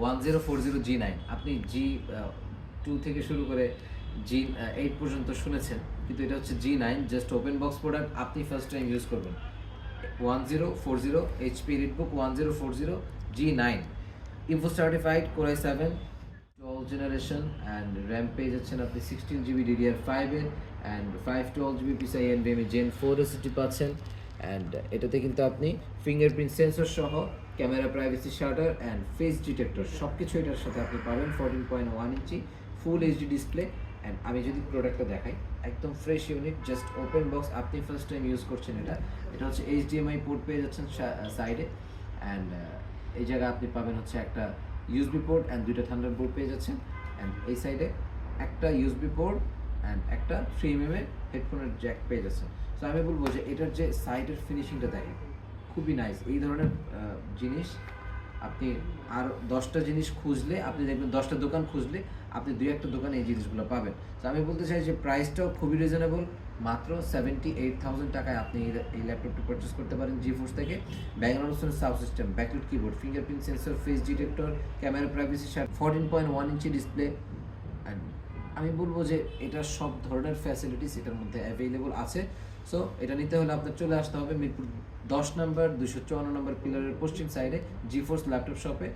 One zero four zero G nine আপনি G two থেকে শুরু করে জি এইট পর্যন্ত শুনেছেন। কিন্তু এটা হচ্ছে G nine just open box product আপনি ফার্স্ট টাইম ইউজ করবেন। One zero four zero HP EliteBook one zero four zero G nine info certified core i seven twelve generation and RAM পেয়ে যাচ্ছেন আপনি সিক্সটিন জিবি ডিডিআর ফাইভের and five twelve GB PCIe NVMe gen four SSD পাচ্ছেন। And এটাতে কিন্তু আপনি fingerprint sensor সহ camera privacy shutter and face detector সব কিছু এটার সাথে আপনি পাবেন fourteen point one inch full HD display and আমি যদি প্রোডাক্টটা দেখাই, একদম fresh unit just open box আপনি ফার্স্ট টাইম ইউজ করছেন এটা। এটা হচ্ছে এইচডিএমআই পোর্ট পেয়ে যাচ্ছেন সাইডে অ্যান্ড এই জায়গায় আপনি পাবেন হচ্ছে একটা ইউএসবি পোর্ট অ্যান্ড দুইটা থান্ডার বোর্ড পেয়ে যাচ্ছেন। অ্যান্ড এই সাইডে একটা ইউএসবি পোর্ট অ্যান্ড একটা থ্রি এম এর হেডফোনের জ্যাক পেয়ে যাচ্ছেন। তো আমি বলব যে এটার যে সাইডের ফিনিশিংটা দেখেন। খুবই নাইস এই ধরনের জিনিস আপনি আর দশটা জিনিস খুঁজলে, আপনি দেখবেন দশটা দোকান খুঁজলে আপনি দুই একটা দোকানে এই জিনিসগুলো পাবেন। তো আমি বলতে চাই যে প্রাইসটাও খুবই রিজনেবল মাত্র সেভেন্টি এইট থাউজেন্ড টাকায় আপনি এই- ল্যাপটপটি পারচেস করতে পারেন জি ফোর্স থেকে Bangalore sound system backlit keyboard fingerprint sensor face detector camera privacy shirt fourteen point one inch display and আমি বলব যে এটা সব ধরনের ফ্যাসিলিটিস এটার মধ্যে অ্যাভেলেবল আছে। সো এটা নিতে হলে আপনার চলে আসতে হবে মিরপুর দশ নম্বর দুশো চুয়ান্ন নম্বর পিলারের পশ্চিম সাইডে জি ফোর্স ল্যাপটপ শপে